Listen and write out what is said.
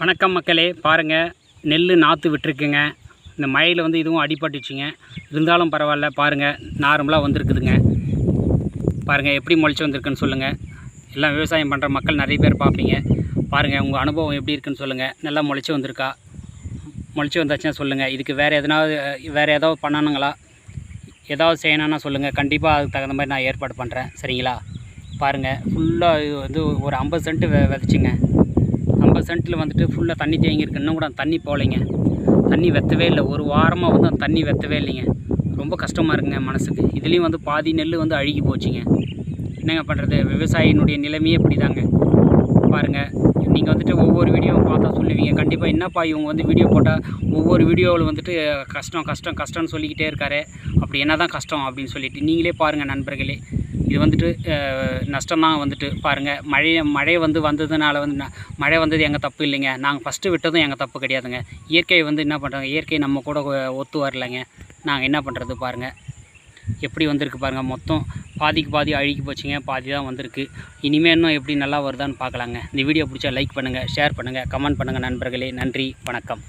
வணக்கம் மக்களே பாருங்கள் நெல் நாற்று விட்டுருக்குங்க. இந்த மழையில் வந்து இதுவும் அடிபட்டுச்சுங்க. இருந்தாலும் பரவாயில்ல பாருங்கள் நார்மலாக வந்திருக்குதுங்க. பாருங்கள் எப்படி முளைச்சி வந்திருக்குன்னு சொல்லுங்கள் எல்லாம் விவசாயம் பண்ணுற மக்கள் நிறைய பேர் பார்ப்பீங்க. பாருங்கள் உங்கள் அனுபவம் எப்படி இருக்குன்னு சொல்லுங்கள் நல்லா முளைச்சி வந்திருக்கா? முளைச்சி வந்தாச்சுன்னா சொல்லுங்கள் இதுக்கு வேறு எதனாவது வேறு ஏதாவது பண்ணணுங்களா? ஏதாவது செய்யணும்னா சொல்லுங்கள் கண்டிப்பாக அதுக்கு தகுந்த மாதிரி நான் ஏற்பாடு பண்ணுறேன் சரிங்களா? பாருங்கள் ஃபுல்லாக இது வந்து ஒரு ஐம்பது சென்ட்டு வெ விதைச்சிங்க. இப்போ சென்ட்டில் வந்துட்டு ஃபுல்லாக தண்ணி தேங்கியிருக்கு இன்னும் கூட தண்ணி போகலைங்க. தண்ணி வெத்தவே இல்லை. ஒரு வாரமாக வந்து அந்த தண்ணி வெத்தவே இல்லைங்க. ரொம்ப கஷ்டமாக இருக்குங்க மனசுக்கு. இதுலேயும் வந்து பாதி நெல் வந்து அழுகி போச்சுங்க. என்னங்க பண்ணுறது விவசாயினுடைய நிலைமையே இப்படி தாங்க பாருங்கள் நீங்கள் வந்துட்டு ஒவ்வொரு வீடியோவும் பார்த்தா சொல்லுவீங்க. கண்டிப்பாக என்னப்பா இவங்க வந்து வீடியோ போட்டால் ஒவ்வொரு வீடியோவில் வந்துட்டு கஷ்டம் கஷ்டம் கஷ்டம்னு சொல்லிக்கிட்டே இருக்காரு. அப்படி என்ன தான் கஷ்டம் அப்படின்னு சொல்லிட்டு நீங்களே பாருங்கள் நண்பர்களே. இது வந்துட்டு நஷ்டம் தான் வந்துட்டு பாருங்கள் மழை மழை வந்து வந்ததுனால வந்து ந- மழை வந்தது எங்கள் தப்பு இல்லைங்க. நாங்கள் ஃபஸ்ட்டு விட்டதும் எங்கள் தப்பு கிடையாதுங்க. இயற்கை வந்து என்ன பண்ணுறாங்க இயற்கை நம்ம கூட ஒத்து வரலைங்க. நாங்கள் என்ன பண்ணுறது பாருங்கள் எப்படி வந்திருக்கு பாருங்கள் மொத்தம் பாதிக்கு பாதி அழுகி போச்சுங்க. பாதி தான் வந்திருக்கு. இனிமேல் இன்னும் எப்படி நல்லா வருதான்னு பார்க்கலாங்க. இந்த வீடியோ பிடிச்சா லைக் பண்ணுங்கள் ஷேர் பண்ணுங்கள் கமெண்ட் பண்ணுங்கள் நண்பர்களே. நன்றி வணக்கம்.